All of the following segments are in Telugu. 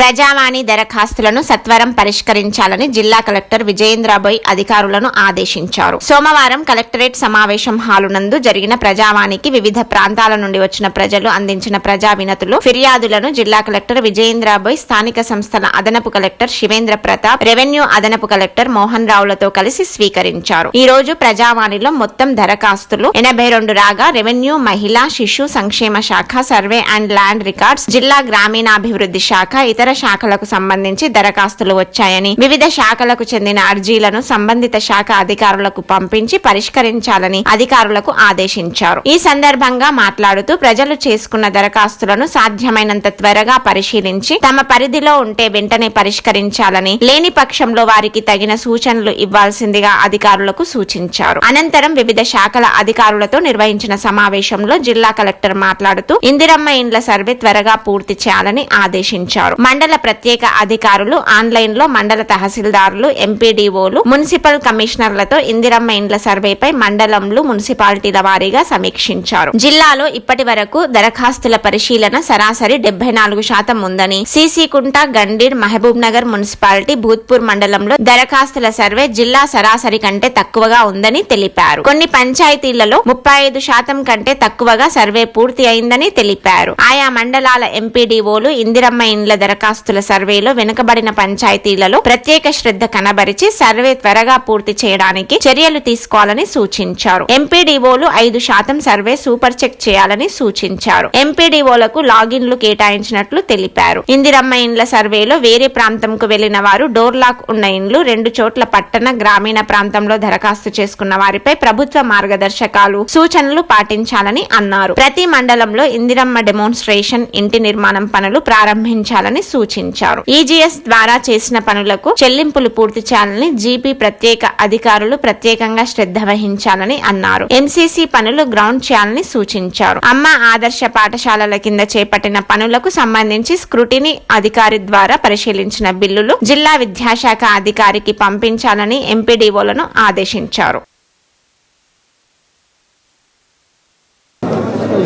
ప్రజావాణి దరఖాస్తులను సత్వరం పరిష్కరించాలని జిల్లా కలెక్టర్ విజయేంద్రబోయ్ అధికారులను ఆదేశించారు. సోమవారం కలెక్టరేట్ సమావేశం హాలు నందు జరిగిన ప్రజావాణికి వివిధ ప్రాంతాల నుండి వచ్చిన ప్రజలు అందించిన ప్రజా వినతులు ఫిర్యాదులను జిల్లా కలెక్టర్ విజయేంద్రబోయ్ స్థానిక సంస్థల అదనపు కలెక్టర్ శివేంద్ర ప్రతాప్ రెవెన్యూ అదనపు కలెక్టర్ మోహన్ రావులతో కలిసి స్వీకరించారు. ఈ రోజు ప్రజావాణిలో మొత్తం దరఖాస్తులు ఎనభై రెండు రాగా రెవెన్యూ మహిళా శిశు సంక్షేమ శాఖ సర్వే అండ్ ల్యాండ్ రికార్డ్స్ జిల్లా గ్రామీణాభివృద్ధి శాఖ ఇతర శాఖలకు సంబంధించి దరఖాస్తులు వచ్చాయని వివిధ శాఖలకు చెందిన అర్జీలను సంబంధిత శాఖ అధికారులకు పంపించి పరిష్కరించాలని అధికారులకు ఆదేశించారు. ఈ సందర్భంగా మాట్లాడుతూ ప్రజలు చేసుకున్న దరఖాస్తులను సాధ్యమైనంత త్వరగా పరిశీలించి తమ పరిధిలో ఉంటే వెంటనే పరిష్కరించాలని లేని పక్షంలో వారికి తగిన సూచనలు ఇవ్వాల్సిందిగా అధికారులకు సూచించారు. అనంతరం వివిధ శాఖల అధికారులతో నిర్వహించిన సమావేశంలో జిల్లా కలెక్టర్ మాట్లాడుతూ ఇందిరమ్మ ఇండ్ల సర్వే త్వరగా పూర్తి చేయాలని ఆదేశించారు. మండల ప్రత్యేక అధికారులు ఆన్లైన్లో మండల తహసీల్దారులు ఎంపీడీఓలు మున్సిపల్ కమిషనర్లతో ఇందిరమ్మ ఇండ్ల సర్వేపై మండలంలు మున్సిపాలిటీల వారీగా సమీక్షించారు. జిల్లాలో ఇప్పటి వరకు దరఖాస్తుల పరిశీలన సరాసరి డెబ్బై నాలుగు శాతం ఉందని సీసీకుంట గండీర్ మహబూబ్ నగర్ మున్సిపాలిటీ భూత్పూర్ మండలంలో దరఖాస్తుల సర్వే జిల్లా సరాసరి కంటే తక్కువగా ఉందని తెలిపారు. కొన్ని పంచాయతీలలో ముప్పై ఐదు శాతం కంటే తక్కువగా సర్వే పూర్తి అయిందని తెలిపారు. ఆయా మండలాల ఎంపీడీఓలు ఇందిరమ్మ ఇండ్ల దరఖాస్తు దరఖాస్తుల సర్వేలో వెనుకబడిన పంచాయతీలలో ప్రత్యేక శ్రద్ధ కనబరిచి సర్వే త్వరగా పూర్తి చేయడానికి చర్యలు తీసుకోవాలని సూచించారు. ఎంపీడీఓలు ఐదు శాతం సర్వే సూపర్ చెక్ చేయాలని సూచించారు. ఎంపీడీఓలకు లాగిన్లు కేటాయించినట్లు తెలిపారు. ఇందిరమ్మ ఇండ్ల సర్వేలో వేరే ప్రాంతంకు వెళ్ళిన వారు డోర్ లాక్ ఉన్న ఇండ్లు రెండు చోట్ల పట్టణ గ్రామీణ ప్రాంతంలో దరఖాస్తు చేసుకున్న వారిపై ప్రభుత్వ మార్గదర్శకాలు సూచనలు పాటించాలని అన్నారు. ప్రతి మండలంలో ఇందిరమ్మ డెమోన్స్ట్రేషన్ ఇంటి నిర్మాణం పనులు ప్రారంభించాలని సూచించారు సూచించారు. ఈజీఎస్ ద్వారా చేసిన పనులకు చెల్లింపులు పూర్తి చేయాలని జీపీ ప్రత్యేక అధికారులు ప్రత్యేకంగా శ్రద్ధ వహించాలని అన్నారు. ఎంసీసీ పనులు గ్రౌండ్ చేయాలని సూచించారు. అమ్మ ఆదర్శ పాఠశాలల కింద చేపట్టిన పనులకు సంబంధించి స్క్రూటినీ అధికారి ద్వారా పరిశీలించిన బిల్లులు జిల్లా విద్యాశాఖ అధికారికి పంపించాలని ఎంపీడీఓలను ఆదేశించారు.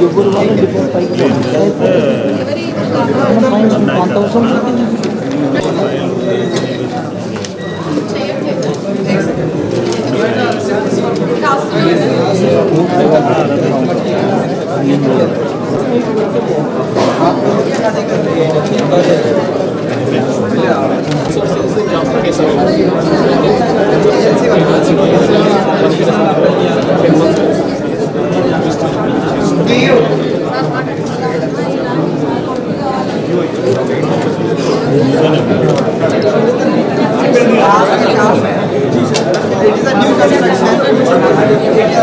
ఎవరు వాళ్ళని డిఫెన్స్ అయితే మనం మైండ్ వన్ థౌసండ్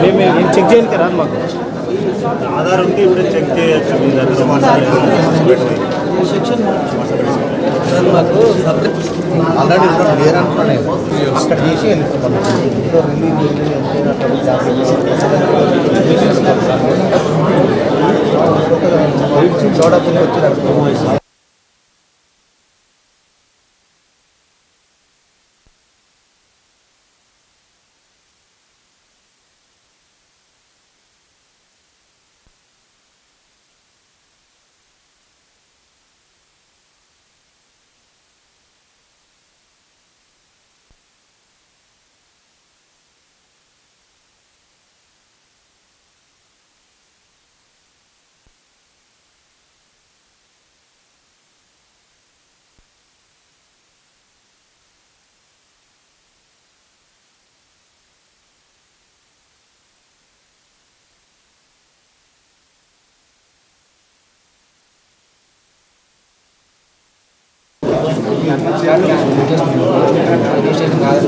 మేము ఏం చెక్ చేయడానికి రాదు మాకు. ఆధార్ ఉంటే ఇప్పుడు చెక్ చేయొచ్చు మీ దగ్గర సెక్షన్ మాకు ఆల్రెడీ లేరు అనుకున్నాను అక్కడ చేసి వెళ్ళిపోతాను ఇంట్లో రిలీజ్ చేసి ఎంతైనా ట్రబుల్ చేసి చూడకుండా వచ్చి రిజిస్ట్రేషన్ కాదు